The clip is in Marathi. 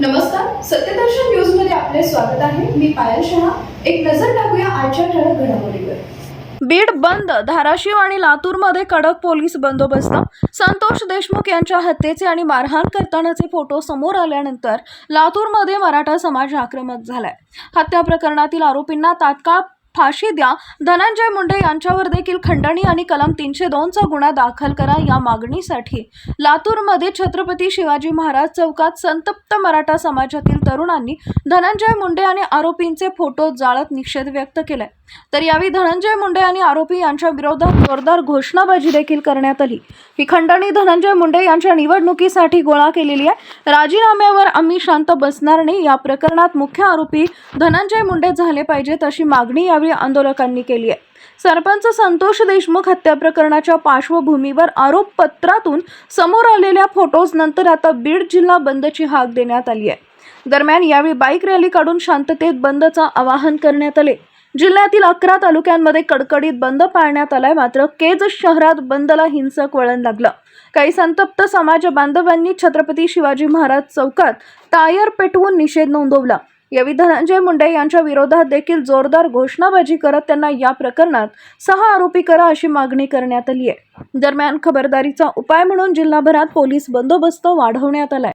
नमस्कार सत्यदर्शन न्यूजमध्ये आपले स्वागत आहे. मी पायल शहा. एक नजर टाकूया आजच्या ठळक घडामोडीवर. बीड बंद धाराशिव आणि लातूरमध्ये कडक पोलीस बंदोबस्त. संतोष देशमुख यांच्या हत्येचे आणि मारहाण करतानाचे फोटो समोर आल्यानंतर लातूरमध्ये मराठा समाज आक्रमक झालाय. हत्या प्रकरणातील आरोपींना तात्काळ फाशी द्या. धनंजय मुंडे यांच्यावर देखील खंडणी आणि कलम तीनशे दोनचा गुन्हा दाखल करा या मागणीसाठी. लातूरमध्ये छत्रपती शिवाजी महाराज चौकात संतप्त मराठा समाजातील तरुणांनी धनंजय मुंडे आणि आरोपींचे फोटो जाळत निषेध व्यक्त केलाय. तर यावेळी धनंजय मुंडे आणि आरोपी यांच्या विरोधात जोरदार घोषणाबाजी देखील करण्यात आली. ही खंडणी धनंजय मुंडे यांच्या निवडणुकीसाठी गोळा केलेली आहे. राजीनाम्यावर आम्ही शांत बसणार नाही. या प्रकरणात मुख्य आरोपी धनंजय मुंडे झाले पाहिजेत अशी मागणी यावेळी आंदोलकांनी केली आहे. सरपंच संतोष देशमुख हत्या प्रकरणाच्या पार्श्वभूमीवर आरोपपत्रातून समोर आलेल्या फोटोज नंतर आता बीड जिल्हा बंदची हाक देण्यात आली आहे. दरम्यान यावेळी बाईक रॅली काढून शांततेत बंदचा आवाहन करण्यात आले. जिल्ह्यातील अकरा तालुक्यांमध्ये कडकडीत बंद पाळण्यात आलाय. मात्र केज शहरात बंदला हिंसक वळण लागलं. काही संतप्त समाज बांधवांनी छत्रपती शिवाजी महाराज चौकात टायर पेटवून निषेध नोंदवला. यावेळी धनंजय मुंडे यांच्या विरोधात देखील जोरदार घोषणाबाजी करत त्यांना या प्रकरणात सहा आरोपी करा अशी मागणी करण्यात आली आहे दरम्यान खबरदारीचा उपाय म्हणून जिल्हाभरात पोलीस बंदोबस्त वाढवण्यात आलाय.